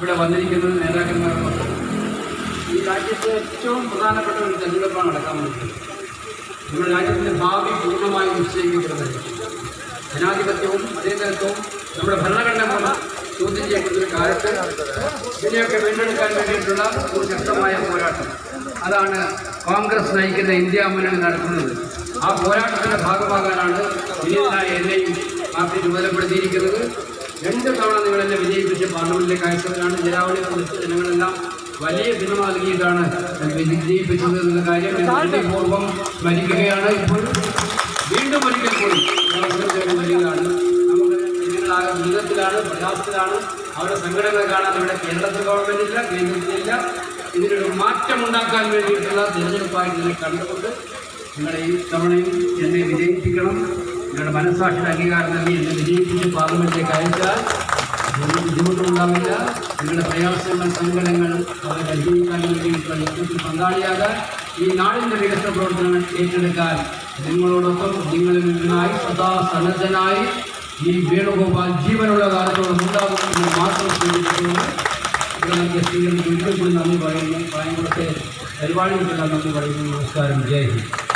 ഇവിടെ വന്നിരിക്കുന്നത് നേതാക്കന്മാരുണ്ട് ഈ രാജ്യത്തെ ഏറ്റവും പ്രധാനപ്പെട്ട ഒരു തെരഞ്ഞെടുപ്പാണ് നടക്കാൻ പോകുന്നത്. നമ്മുടെ രാജ്യത്തിന്റെ ഭാവി പൂർണമായി നിശ്ചയിക്കപ്പെടുന്നത്. ജനാധിപത്യവും അതേതരത്വവും നമ്മുടെ ഭരണഘടന ചോദ്യം ചെയ്യപ്പെടുന്ന കാലത്ത് ഇതിനെയൊക്കെ വീണ്ടെടുക്കാൻ വേണ്ടിയിട്ടുള്ള ഒരു ശക്തമായ പോരാട്ടം. അതാണ് കോൺഗ്രസ് നയിക്കുന്ന ഇന്ത്യ മുന്നണി നടത്തുന്നത്. ആ പോരാട്ടത്തിന്റെ ഭാഗമാകാനാണ് വിനീതനായ എന്നെയും പാർട്ടി ചുമതലപ്പെടുത്തിയിരിക്കുന്നത് രണ്ട് തവണ നിങ്ങൾ എന്നെ വിജയിപ്പിച്ച്. പാർലമെന്റിലേക്ക് കാഴ്ചകളാണ് ജനാവലി കുറിച്ച് ജനങ്ങളെല്ലാം വലിയ പിന്തുണ നൽകിയിട്ടാണ് വിജയിപ്പിച്ചത് എന്ന കാര്യം പൂർവം മരിക്കുകയാണ് ഇപ്പോൾ വീണ്ടും ഒരിക്കൽ കൂടി വരികയാണ് നമുക്ക് ദുരിതത്തിലാണ് പ്രയാസത്തിലാണ്. അവരുടെ സംഘടന കാണാൻ ഇവിടെ കേരളത്തിൽ ഗവൺമെന്റില്ല കേന്ദ്രത്തിലില്ല ഇതിനൊരു മാറ്റം ഉണ്ടാക്കാൻ വേണ്ടിയിട്ടുള്ള തിരഞ്ഞെടുപ്പായിട്ട് ഇതിനെ കണ്ടുകൊണ്ട് നിങ്ങളെ ഈ തവണയും എന്നെ വിജയിപ്പിക്കണം. നിങ്ങളുടെ മനസ്സാക്ഷിയുടെ അംഗീകാരം നൽകി എന്നെ വിജയിപ്പിച്ച് പാർലമെന്റിലേക്ക് അയച്ചാൽ ബുദ്ധിമുട്ടുണ്ടാവില്ല. നിങ്ങളുടെ പ്രയാസങ്ങൾ സങ്കടങ്ങൾ അവരെ പരിഹരിക്കാൻ വേണ്ടിയിട്ടുള്ള യുദ്ധത്തിൽ പങ്കാളിയാകാൻ ഈ നാടിന്റെ വികസന പ്രവർത്തനങ്ങൾ ഏറ്റെടുക്കാൻ നിങ്ങളോടൊപ്പം നിങ്ങളിൽ നിന്നായി സദാ സന്നദ്ധനായി ഈ വേണുഗോപാൽ ജീവനുള്ള കാലത്തോളം ഉണ്ടാകുമെന്ന് മാത്രം സൂചിപ്പിച്ചുകൊണ്ട് ഇവിടെ നൽകിയ സ്വീകരണം ഒരിക്കൽ കൂടി നന്ദി പറയുന്നു. കായംകുളത്തെ പരിപാടികൾക്കെല്ലാം നന്ദി പറയുന്നു. നമസ്കാരം. ജയ് ഹിന്ദ്.